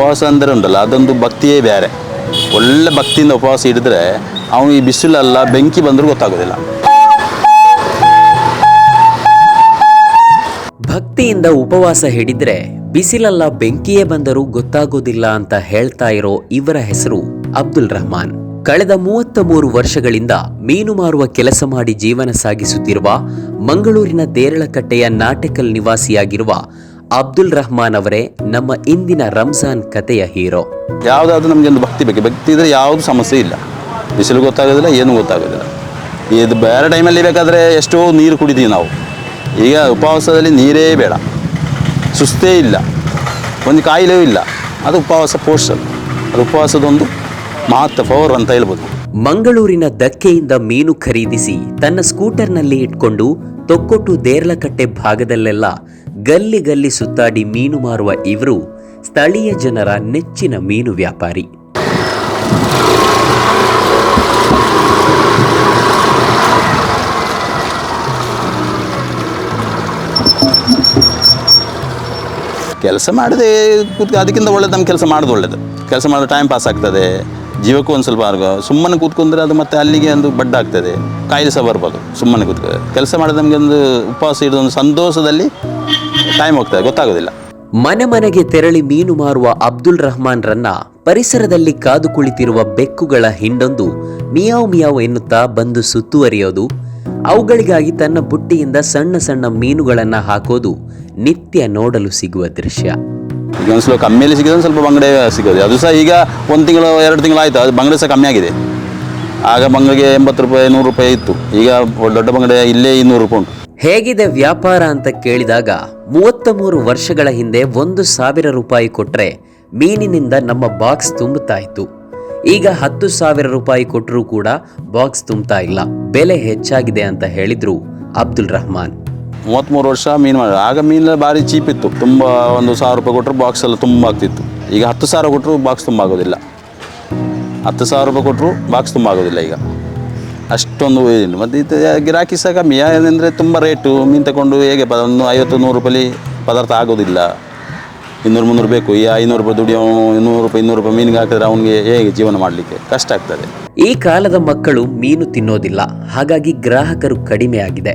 ಉಪವಾಸ ಅಂದರೆ ಉಂಟಲ್ಲ, ಅದೊಂದು ಭಕ್ತಿಯೇ ಬೇರೆ. ಒಳ್ಳೆ ಭಕ್ತಿಯಿಂದ ಉಪವಾಸ ಹಿಡಿದ್ರೆ ಅವನು ಈ ಬಿಸಿಲಲ್ಲ ಬೆಂಕಿ ಬಂದರೂ ಗೊತ್ತಾಗೋದಿಲ್ಲ. ಭಕ್ತಿಯಿಂದ ಉಪವಾಸ ಹಿಡಿದ್ರೆ ಬಿಸಿಲಲ್ಲ ಬೆಂಕಿಯೇ ಬಂದರೂ ಗೊತ್ತಾಗೋದಿಲ್ಲ ಅಂತ ಹೇಳ್ತಾ ಇರೋ ಇವರ ಹೆಸರು ಅಬ್ದುಲ್ ರಹಮಾನ್. ಕಳೆದ ಮೂವತ್ತ ಮೂರು ವರ್ಷಗಳಿಂದ ಮೀನು ಮಾರುವ ಕೆಲಸ ಮಾಡಿ ಜೀವನ ಸಾಗಿಸುತ್ತಿರುವ ಮಂಗಳೂರಿನ ದೇರಳಕಟ್ಟೆಯ ನಾಟಕಲ್ ನಿವಾಸಿಯಾಗಿರುವ ಅಬ್ದುಲ್ ರಹಮಾನ್ ಅವರೇ ನಮ್ಮ ಇಂದಿನ ರಂಜಾನ್ ಕಥೆಯ ಹೀರೋ. ಯಾವುದಾದ್ರೂ ನಮಗೆ ಒಂದು ಭಕ್ತಿ ಬೇಕು. ಭಕ್ತಿ ಇದ್ರೆ ಯಾವುದು ಸಮಸ್ಯೆ ಇಲ್ಲ. ಬಿಸಿಲು ಗೊತ್ತಾಗೋದಿಲ್ಲ ಏನು ಗೊತ್ತಾಗೋದಿಲ್ಲ. ಇದು ಬೇರೆ ಟೈಮಲ್ಲಿ ಬೇಕಾದರೆ ಎಷ್ಟೋ ನೀರು ಕುಡಿದೀವಿ ನಾವು. ಈಗ ಉಪವಾಸದಲ್ಲಿ ನೀರೇ ಬೇಡ. ಸುಸ್ತೇ ಇಲ್ಲ. ಒಂದು ಕಾಯಿಲೆಯೂ ಇಲ್ಲ. ಅದು ಉಪವಾಸ ಪೋಷಲ್ ಅದು ಉಪವಾಸದೊಂದು ಮಹತ್ವ ಪವರ್ ಅಂತ ಹೇಳ್ಬೋದು. ಮಂಗಳೂರಿನ ದಕ್ಕೆಯಿಂದ ಮೀನು ಖರೀದಿಸಿ ತನ್ನ ಸ್ಕೂಟರ್ನಲ್ಲಿ ಇಟ್ಕೊಂಡು ತೊಕ್ಕೊಟ್ಟು ದೇರ್ಲಕಟ್ಟೆ ಭಾಗದಲ್ಲೆಲ್ಲ ಗಲ್ಲಿ ಗಲ್ಲಿ ಸುತ್ತಾಡಿ ಮೀನು ಮಾರುವ ಇವರು ಸ್ಥಳೀಯ ಜನರ ನೆಚ್ಚಿನ ಮೀನು ವ್ಯಾಪಾರಿ. ಕೆಲಸ ಮಾಡದೆ ಕೂತ್ಕ ಅದಕ್ಕಿಂತ ಒಳ್ಳೇದು ನಮ್ಮ ಕೆಲಸ ಮಾಡೋದು ಒಳ್ಳೇದು. ಕೆಲಸ ಮಾಡಿದ್ರೆ ಟೈಮ್ ಪಾಸ್ ಆಗ್ತದೆ. ಜೀವಕ್ಕೂ ಒಂದು ಸ್ವಲ್ಪ ಆರ್ಗ ಸುಮ್ಮನೆ ಕೂತ್ಕೊಂಡ್ರೆ ಅದು ಮತ್ತೆ ಅಲ್ಲಿಗೆ ಒಂದು ಬಡ್ಡ ಆಗ್ತದೆ. ಕಾಯಿಲೆ ಸಹ ಬರ್ಬೋದು. ಸುಮ್ಮನೆ ಕೂತ್ಕೊಂಡು ಕೆಲಸ ಮಾಡಿದ ನಮಗೆ ಒಂದು ಉಪವಾಸ ಇಡೋದು, ಒಂದು ಸಂತೋಷದಲ್ಲಿ ಟೈಮ್ ಹೋಗ್ತದೆ ಗೊತ್ತಾಗೋದಿಲ್ಲ. ಮನೆ ಮನೆಗೆ ತೆರಳಿ ಮೀನು ಮಾರುವ ಅಬ್ದುಲ್ ರಹಮಾನ್ರನ್ನ ಪರಿಸರದಲ್ಲಿ ಕಾದು ಕುಳಿತಿರುವ ಬೆಕ್ಕುಗಳ ಹಿಂಡೊಂದು ಮಿಯಾವ್ ಮಿಯಾವ್ ಎನ್ನುತ್ತಾ ಬಂದು ಸುತ್ತುವರಿಯೋದು ಅವುಗಳಿಗಾಗಿ ತನ್ನ ಬುಟ್ಟಿಯಿಂದ ಸಣ್ಣ ಸಣ್ಣ ಮೀನುಗಳನ್ನ ಹಾಕೋದು ನಿತ್ಯ ನೋಡಲು ಸಿಗುವ ದೃಶ್ಯ. ಈಗ ಒಂದು ಸ್ವಲ್ಪ ಕಮ್ಮಿಯಲ್ಲಿ ಸಿಗೋದು ಸ್ವಲ್ಪ ಬಂಗಡೆ ಸಿಗೋದು. ಅದು ಸಹ ಈಗ ಒಂದು ತಿಂಗಳು ಎರಡು ತಿಂಗಳು ಆಯಿತು. ಅದು ಬಂಗಡೆ ಸಹ ಕಮ್ಮಿ ಆಗಿದೆ. ಆಗ ಬಂಗಡೆಗೆ ಎಂಬತ್ತು ರೂಪಾಯಿ ನೂರು ರೂಪಾಯಿ ಇತ್ತು. ಈಗ ದೊಡ್ಡ ಬಂಗಡೆ ಇಲ್ಲೇ ಇನ್ನೂರು ರೂಪಾಯಿ ಉಂಟು. ಹೇಗಿದೆ ವ್ಯಾಪಾರ ಅಂತ ಕೇಳಿದಾಗ ಮೂವತ್ತ ಮೂರು ವರ್ಷಗಳ ಹಿಂದೆ ಒಂದು ಸಾವಿರ ರೂಪಾಯಿ ಕೊಟ್ಟರೆ ಮೀನಿನಿಂದ ನಮ್ಮ ಬಾಕ್ಸ್ ತುಂಬುತ್ತಾ ಇತ್ತು ಈಗ ಹತ್ತು ಸಾವಿರ ರೂಪಾಯಿ ಕೊಟ್ಟರೂ ಕೂಡ ಬಾಕ್ಸ್ ತುಂಬುತ್ತಾ ಇಲ್ಲ. ಬೆಲೆ ಹೆಚ್ಚಾಗಿದೆ ಅಂತ ಹೇಳಿದ್ರು ಅಬ್ದುಲ್ ರಹಮಾನ್. ಮೂವತ್ತ್ಮೂರು ವರ್ಷ ಮೀನು ಮಾಡಿ ಆಗ ಮೀನು ಭಾರಿ ಚೀಪ್ ಇತ್ತು. ತುಂಬ ಒಂದು ಸಾವಿರ ರೂಪಾಯಿ ಕೊಟ್ಟರು ಬಾಕ್ಸ್ ಎಲ್ಲ ತುಂಬ ಆಗ್ತಿತ್ತು. ಈಗ ಹತ್ತು ಸಾವಿರ ಕೊಟ್ಟರು ಬಾಕ್ಸ್ ತುಂಬ ಆಗೋದಿಲ್ಲ. ಹತ್ತು ಸಾವಿರ ರೂಪಾಯಿ ಕೊಟ್ಟರು ಬಾಕ್ಸ್ ತುಂಬ ಆಗೋದಿಲ್ಲ ಈಗ. ಅಷ್ಟೊಂದು ಏನು ಮತ್ತು ಇದು ಗಿರಾಕಿ ಸಹ ಕಮ್ಮಿ. ಏನಂದರೆ ತುಂಬ ರೇಟು ಮೀನು ತಗೊಂಡು ಹೇಗೆ ಪ ಒಂದು ಐವತ್ತು, ನೂರು ರೂಪಾಯಿ ಪದಾರ್ಥ ಆಗೋದಿಲ್ಲ. ಇನ್ನೂರು, ಮುನ್ನೂರು ಬೇಕು. ಈ ಐನೂರು ರೂಪಾಯಿ ದುಡಿಯೋ ನೂರು ರೂಪಾಯಿ, ಇನ್ನೂರು ರೂಪಾಯಿ ಮೀನಿಗೆ ಹಾಕಿದ್ರೆ ಅವನಿಗೆ ಹೇಗೆ ಜೀವನ ಮಾಡಲಿಕ್ಕೆ ಕಷ್ಟ ಆಗ್ತದೆ. ಈ ಕಾಲದ ಮಕ್ಕಳು ಮೀನು ತಿನ್ನೋದಿಲ್ಲ. ಹಾಗಾಗಿ ಗ್ರಾಹಕರು ಕಡಿಮೆ ಆಗಿದೆ.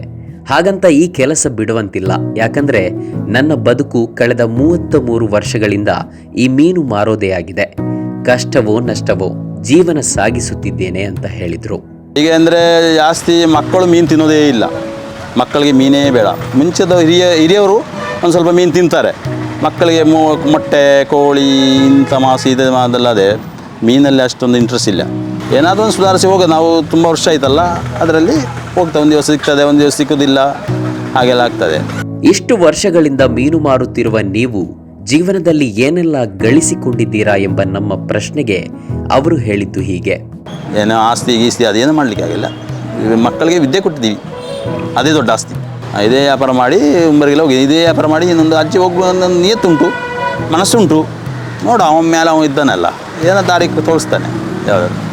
ಹಾಗಂತ ಈ ಕೆಲಸ ಬಿಡುವಂತಿಲ್ಲ. ಯಾಕಂದ್ರೆ ನನ್ನ ಬದುಕು ಕಳೆದ ಮೂವತ್ತ ಮೂರು ವರ್ಷಗಳಿಂದ ಈ ಮೀನು ಮಾರೋದೇ ಆಗಿದೆ. ಕಷ್ಟವೋ, ನಷ್ಟವೋ, ಜೀವನ ಸಾಗಿಸುತ್ತಿದ್ದೇನೆ ಅಂತ ಹೇಳಿದ್ರು. ಈಗ ಅಂದರೆ ಜಾಸ್ತಿ ಮಕ್ಕಳು ಮೀನು ತಿನ್ನೋದೇ ಇಲ್ಲ. ಮಕ್ಕಳಿಗೆ ಮೀನೇ ಬೇಡ. ಮುಂಚೆದ ಹಿರಿಯ, ಹಿರಿಯವರು ಒಂದು ಸ್ವಲ್ಪ ಮೀನು ತಿಂತಾರೆ. ಮಕ್ಕಳಿಗೆ ಮೊ, ಮೊಟ್ಟೆ, ಕೋಳಿ, ಇಂಥ ಮಾಂಸ ಇದೆ ಅದಲ್ಲದೆ ಮೀನಲ್ಲಿ ಅಷ್ಟೊಂದು ಇಂಟ್ರೆಸ್ಟ್ ಇಲ್ಲ. ಏನಾದರೂ ಒಂದು ಸುಧಾರಿಸಿ ಹೋಗೋದು. ನಾವು ತುಂಬ ವರ್ಷ ಆಯ್ತಲ್ಲ, ಅದರಲ್ಲಿ ಹೋಗ್ತಾ ಒಂದು ದಿವಸ ಸಿಗ್ತದೆ, ಒಂದು ದಿವಸ ಸಿಕ್ಕೋದಿಲ್ಲ. ಹಾಗೆಲ್ಲ ಆಗ್ತದೆ. ಇಷ್ಟು ವರ್ಷಗಳಿಂದ ಮೀನು ಮಾರುತ್ತಿರುವ ನೀವು ಜೀವನದಲ್ಲಿ ಏನೆಲ್ಲ ಗಳಿಸಿಕೊಂಡಿದ್ದೀರಾ ಎಂಬ ನಮ್ಮ ಪ್ರಶ್ನೆಗೆ ಅವರು ಹೇಳಿದ್ದು ಹೀಗೆ. ಏನೋ ಆಸ್ತಿ ಗೀಸ್ತಿ ಅದೇನು ಮಾಡಲಿಕ್ಕೆ ಆಗಿಲ್ಲ. ಮಕ್ಕಳಿಗೆ ವಿದ್ಯೆ ಕೊಟ್ಟಿದ್ದೀವಿ. ಅದೇ ದೊಡ್ಡ ಆಸ್ತಿ. ಇದೇ ವ್ಯಾಪಾರ ಮಾಡಿ ಉಂಬರಿಗೆಲ್ಲ ಹೋಗಿ, ಇದೇ ವ್ಯಾಪಾರ ಮಾಡಿ ಇನ್ನೊಂದು ಅಜ್ಜಿ ಹೋಗುವ ನಿಯತ್ತುಂಟು ಮನಸ್ಸುಂಟು ನೋಡು, ಅವನ ಮೇಲೆ ಅವನು ಇದ್ದಾನಲ್ಲ. ಏನೋ ದಾರಿ ತೋರಿಸ್ತಾನೆ. ಯಾವ್ದಾದ್ರು.